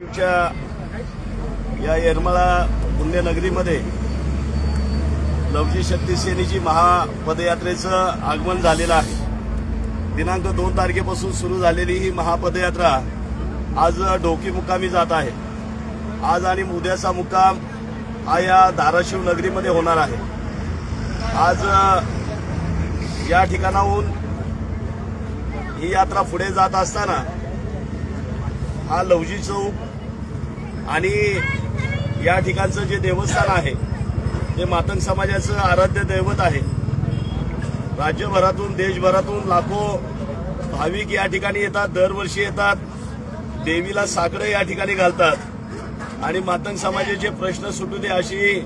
च्या या येरमाळा पुण्यनगरीमध्ये लवजी शक्ती सेनेची महापदयात्रेचं आगमन झालेलं आहे. दिनांक दोन तारखेपासून सुरू झालेली ही महापदयात्रा आज ढोकी मुकामी जात आहे. आज आणि उद्याचा मुक्काम हा या धाराशिव नगरीमध्ये होणार आहे. आज या ठिकाणाहून ही यात्रा पुढे जात असताना हा लवजी चौक आणि या ठिकाणचं जे देवस्थान आहे ते मातंग समाजाचं आराध्य दैवत आहे. राज्यभरातून देशभरातून लाखो भाविक या ठिकाणी येतात दरवर्षी येतात. देवीला साकडं या ठिकाणी घालतात. आणि मातंग समाजाचे प्रश्न सुटू दे अशी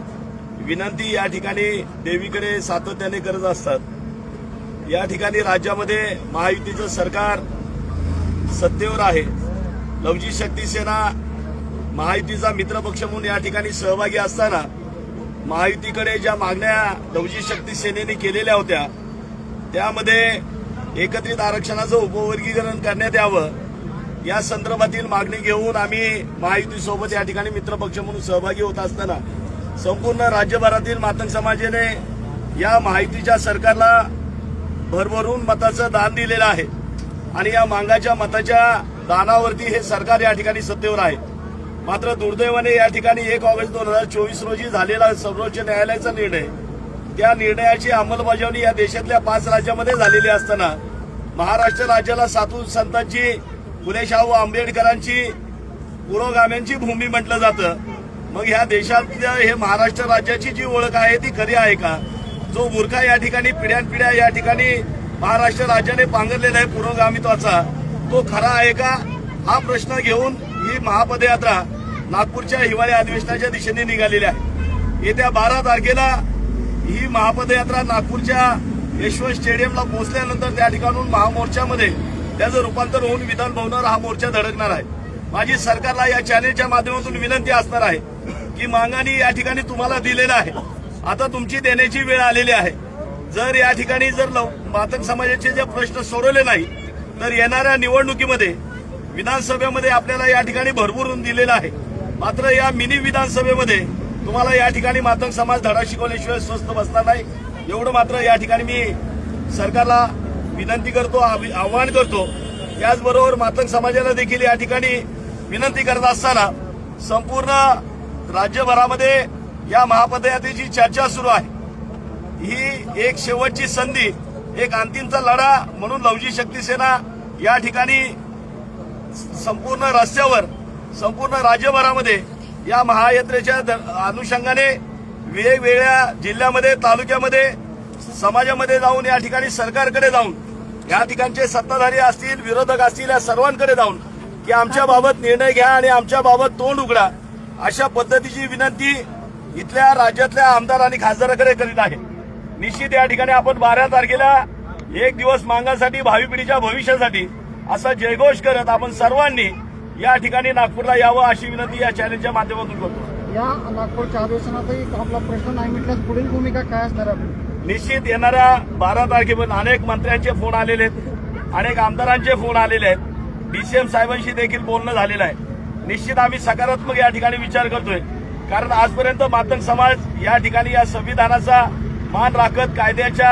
विनंती या ठिकाणी देवीकडे सातत्याने करत असतात. या ठिकाणी राज्यामध्ये महायुतीचं सरकार सत्तेवर आहे. लवजी शक्ती सेना महायुतीचा मित्रपक्ष म्हणून या ठिकाणी सहभागी असताना महायुतीकडे ज्या मागण्या लवजी शक्ती सेनेने केलेल्या होत्या त्यामध्ये एकत्रित आरक्षणाचं उपवर्गीकरण करण्यात यावं या संदर्भातील मागणी घेऊन आम्ही महायुतीसोबत या ठिकाणी मित्रपक्ष म्हणून सहभागी होत असताना संपूर्ण राज्यभरातील मातंग समाजाने या माहितीच्या सरकारला भरभरून मताचं दान दिलेलं आहे. आणि या मांगाच्या मताच्या दानावरती हे सरकार या ठिकाणी सत्तेवर आहे. मात्र दुर्दैवाने या ठिकाणी एक ऑगस्ट दोन हजार चोवीस रोजी झालेला सर्वोच्च न्यायालयाचा निर्णय. त्या निर्णयाची अंमलबजावणी या देशातल्या पाच राज्यामध्ये झालेली असताना महाराष्ट्र राज्याला सातू संतांची फुले शाहू आंबेडकरांची पुरोगाम्यांची भूमी म्हटलं जातं. मग ह्या देशातल्या हे महाराष्ट्र राज्याची जी ओळख आहे ती खरी आहे का? जो मुर्खा या ठिकाणी पिढ्यानपिढ्या या ठिकाणी महाराष्ट्र राज्याने पांघरलेला आहे पुरोगामित्वाचा तो खरा आहे का? हा प्रश्न घेऊन ही महापदयात्रा नागपूरच्या हिवाळी अधिवेशनाच्या दिशेने निघालेली आहे. येत्या बारा तारखेला ही महापदयात्रा नागपूरच्या यशवंत स्टेडियमला पोहोचल्यानंतर त्या ठिकाणून महामोर्चामध्ये त्याचं रूपांतर होऊन विधान भवनावर हा मोर्चा धडकणार आहे. माझी सरकारला या चॅनेलच्या माध्यमातून विनंती असणार आहे की मांगानी या ठिकाणी तुम्हाला दिलेलं आहे. आता तुमची देण्याची वेळ आलेली आहे. जर या ठिकाणी जर लव- समाजाचे जे प्रश्न सोडवले नाही तर येणाऱ्या निवडणुकीमध्ये विधानसभेमध्ये आपल्याला या ठिकाणी भरभरून दिलेलं आहे. मात्र या मिनी विधानसभेमध्ये तुम्हाला या ठिकाणी मातंग समाज धडा शिकवल्याशिवाय स्वस्त बसणार नाही. एवढं मात्र या ठिकाणी मी सरकारला विनंती करतो आव्हान आवाहन करतो. त्याचबरोबर मातंग समाजाला देखील या ठिकाणी विनंती करत असताना संपूर्ण राज्यभरामध्ये या महापदयात्रेची चर्चा सुरू आहे. ही एक शेवटची संधी एक अंतिमचा लढा म्हणून लवजी शक्ती सेना या ठिकाणी संपूर्ण रस्त्यावर संपूर्ण राज्यभरामध्ये या महायात्रेच्या द- अनुषंगाने वेगवेगळ्या जिल्ह्यामध्ये तालुक्यामध्ये समाजामध्ये जाऊन या ठिकाणी सरकारकडे जाऊन या ठिकाणचे सत्ताधारी असतील विरोधक असतील या सर्वांकडे जाऊन की आमच्या बाबत निर्णय घ्या आणि आमच्या बाबत तोंड उघडा अशा पद्धतीची विनंती इथल्या राज्यातल्या आमदार आणि खासदाराकडे करीत आहे. निश्चित या ठिकाणी आपण बारा तारखेला एक दिवस मागासाठी भावी पिढीच्या भविष्यासाठी असा जयघोष करत आपण सर्वांनी या ठिकाणी नागपूरला यावं अशी विनंती या चॅनेलच्या माध्यमातून करतो. या नागपूरच्या अधिवेशनातही आपला प्रश्न नाही मिटल्यास पुढील भूमिका काय असणार निश्चित येणाऱ्या बारा तारखेपर्यंत अनेक मंत्र्यांचे फोन आलेले आहेत अनेक आमदारांचे फोन आलेले आहेत. डीसीएम साहेबांशी देखील बोलणं झालेलं आहे. निश्चित आम्ही सकारात्मक या ठिकाणी विचार करतोय. कारण आजपर्यंत मातंग समाज या ठिकाणी या संविधानाचा मान राखत कायद्याच्या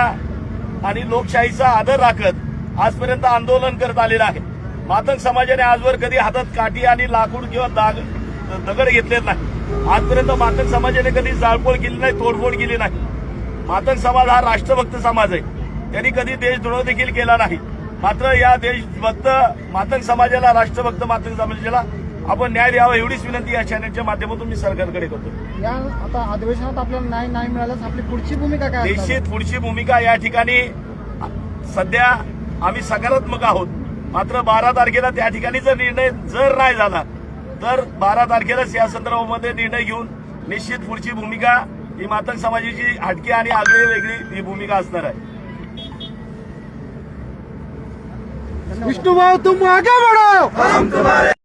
आणि लोकशाहीचा आदर राखत आजपर्यंत आंदोलन करत आलेलं आहे. मातंग समाजाने आजवर कधी हातात काठी आणि लाकूड किंवा दाग दगड घेतलेत नाही. आजपर्यंत मातंग समाजाने कधी जाळपोळ केली नाही तोडफोड केली नाही. मातंग समाज हा राष्ट्रभक्त समाज आहे. त्यांनी कधी देशद्रोह देखील केला नाही. मात्र या देशभक्त मातंग समाजाला राष्ट्रभक्त मातंग समाजाला आपण न्याय द्यावा एवढीच विनंती या चॅनलच्या माध्यमातून मी सरकारकडे करतो. या आता अधिवेशनात आपल्याला न्याय नाही मिळाल्यास आपली पुढची भूमिका काय निश्चित पुढची भूमिका या ठिकाणी सध्या आम्ही सकारात्मक आहोत. मात्र बारा तारखेला त्या ठिकाणी जर निर्णय जर नाही झाला तर बारा तारखेलाच या संदर्भामध्ये निर्णय घेऊन निश्चित पुढची भूमिका ही मातंग समाजाची हटकी आणि आगळी वेगळी ही भूमिका असणार आहे. विष्णू भाऊ तुम आगे बढ़ो